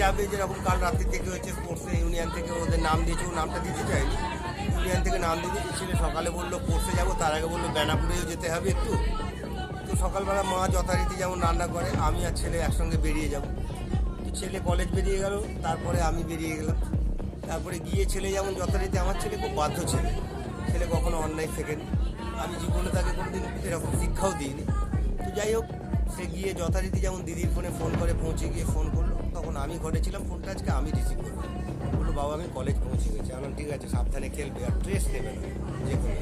যেরকম কাল রাত্রি থেকে হচ্ছে স্পোর্টসে ইউনিয়ন থেকে ওদের নাম দিয়েছে, ও নামটা দিতে চাইনি ইউনিয়ন থেকে নাম দিয়ে দিয়েছে ছেলে সকালে বলল স্পোর্টসে যাব, তার আগে বলল বেনাপুরেও যেতে হবে একটু। তো সকালবেলা মা যথারীতি যেমন রান্না করে, আমি আর ছেলে একসঙ্গে বেরিয়ে যাব। তো ছেলে কলেজ বেরিয়ে গেল, তারপরে আমি বেরিয়ে গেলাম। তারপরে গিয়ে ছেলে যেমন যথারীতি আমার ছেলে খুব বাধ্য ছেলে। ছেলে কখনো অন্যায় শেখেনি আমি জীবনে তাকে কোনোদিন এরকম শিক্ষাও দিইনি। তো যাই হোক, সে গিয়ে যথারীতি যেমন দিদির ফোনে ফোন করে পৌঁছে গিয়ে ফোন করল। তখন আমি ঘরে ছিলাম ফোনটা আজকে আমি রিসিভ করব বলল বাবা আমি কলেজ পৌঁছে গেছি। আমি ঠিক আছে সাবধানে খেলবে আর ড্রেস নেবে না যে কোনো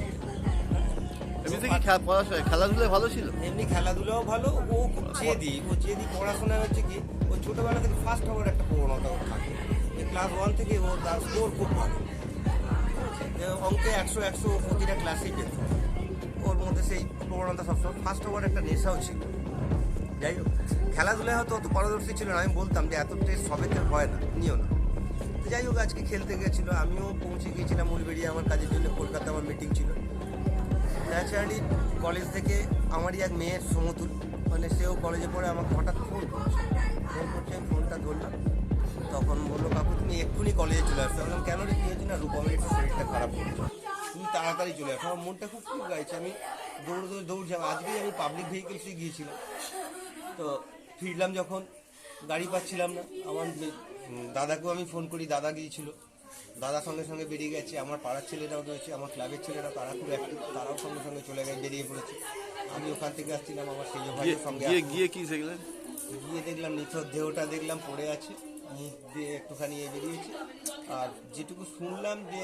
এমনি খেলা পড়াশোনা খেলাধুলায় ভালো ছিল? এমনি খেলাধুলাও ভালো। ও খুব জেদি ও জেদি পড়াশোনা হচ্ছে কি ও ছোটোবেলা থেকে ফার্স্ট হওয়ার একটা প্রবণতা ওর থাকে। ক্লাস ওয়ান থেকে ও তার স্কোর খুব ভালো। অঙ্কে একশো একশো প্রতিটা ক্লাসেই পেত। ওর মধ্যে সেই প্রবণতা সবসময় ফার্স্ট হওয়ার একটা নেশাও ছিল। যাই হোক, খেলাধুলায় হয়তো অত পারদর্শী ছিল না, আমি বলতাম যে এত টেস্ট সবেতে হয় না, নিও না। তো যাই হোক, আজকে খেলতে গেছিল, আমিও পৌঁছে গিয়েছিলাম উলবেড়িয়া, আমার কাজের জন্য কলকাতা আমার মিটিং ছিল। ন্যাচারালি কলেজ থেকে আমারই এক মেয়ের সমতুল মানে সেও কলেজে পড়ে আমাকে হঠাৎ ফোন করছে। ফোন করছে, আমি ফোনটা ধরলাম, তখন বলল, কাকু, তুমি এক্ষুনি কলেজে চলে আমি বললাম, কেন রে, কী হয়েছে না? রূপমের একটু শরীরটা খারাপ করছে। তুমি তাড়াতাড়ি চলে আসো। আমার মনটা খুব খুব গাইছে, আমি দৌড় দৌড় দৌড়ছিলাম আজকেই আমি পাবলিক ভেহিকেলসে গিয়েছিলাম। তো ফিরলাম যখন গাড়ি পাচ্ছিলাম না আমার দাদাকেও আমি ফোন করি দাদা গিয়েছিল। দাদা সঙ্গে সঙ্গে বেরিয়ে গেছে আমার পাড়ার ছেলেরাও রয়েছে আমার ক্লাবের ছেলেরা তারা খুব অ্যাক্টিভ তারাও সঙ্গে সঙ্গে চলে গেছে বেরিয়ে পড়েছে। আমি ওখান থেকে আসছিলাম আমার সেই ভাইয়ের সঙ্গে গিয়ে কি দেখলেন? গিয়ে দেখলাম নিথর দেহটা দেখলাম পড়ে আছে মুখ দিয়ে একটুখানি বেরিয়েছে। আর যেটুকু শুনলাম যে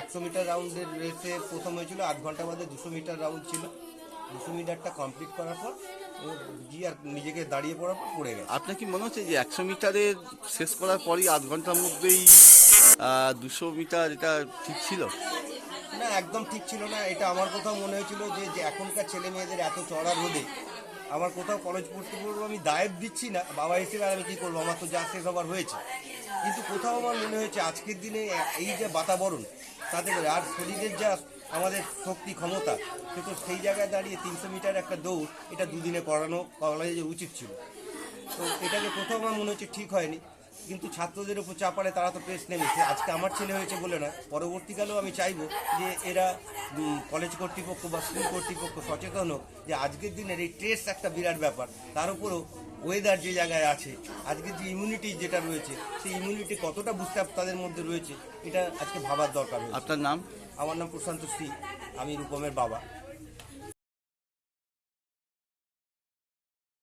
একশো মিটার রাউন্ডের রেসে প্রথম হয়েছিল আধ ঘণ্টা বাদে দুশো মিটার রাউন্ড ছিল। দুশো মিটারটা কমপ্লিট করার পর ও গিয়ে আর নিজেকে দাঁড়িয়ে পড়ার পর পড়ে গেছে। আপনার কি মনে হচ্ছে যে একশো মিটারের শেষ করার পরই আধ ঘণ্টার মধ্যেই দুশো মিটার এটা ঠিক ছিল? না একদম ঠিক ছিল না। এটা আমার কোথাও মনে হয়েছিল যে যে এখনকার ছেলে মেয়েদের এত চড়া রোদে আমার কোথাও কলেজ পড়তে পড়ব আমি দায়েব দিচ্ছি না বাবা হিসেবে আর আমি কী করব? আমার তো যা শেষ হবার হয়েছে। কিন্তু কোথাও আমার মনে হয়েছে আজকের দিনে এই যে বাতাবরণ তাতে করে আর শরীরের যা আমাদের শক্তি ক্ষমতা কিন্তু সেই জায়গায় দাঁড়িয়ে তিনশো মিটার একটা দৌড়, এটা দুদিনে করানো কলেজে উচিত ছিল। তো এটাকে কোথাও আমার মনে হচ্ছে ঠিক হয়নি। কিন্তু ছাত্রদের উপর চাপারে তারা তো প্রেস নেমেছে। আজকে আমার ছেলে হয়েছে বলে না পরবর্তীকালেও আমি চাইব যে এরা কলেজ কর্তৃপক্ষ বা স্কুল কর্তৃপক্ষ সচেতন হোক যে আজকের দিনের এই ট্রেস একটা বিরাট ব্যাপার। তার উপরেও ওয়েদার যে জায়গায় আছে আজকের যে ইমিউনিটি যেটা রয়েছে সেই ইমিউনিটি কতটা বুঝতে তাদের মধ্যে রয়েছে এটা আজকে ভাবার দরকার আপনার নাম? আমার নাম প্রশান্ত শ্রী আমি রূপমের বাবা।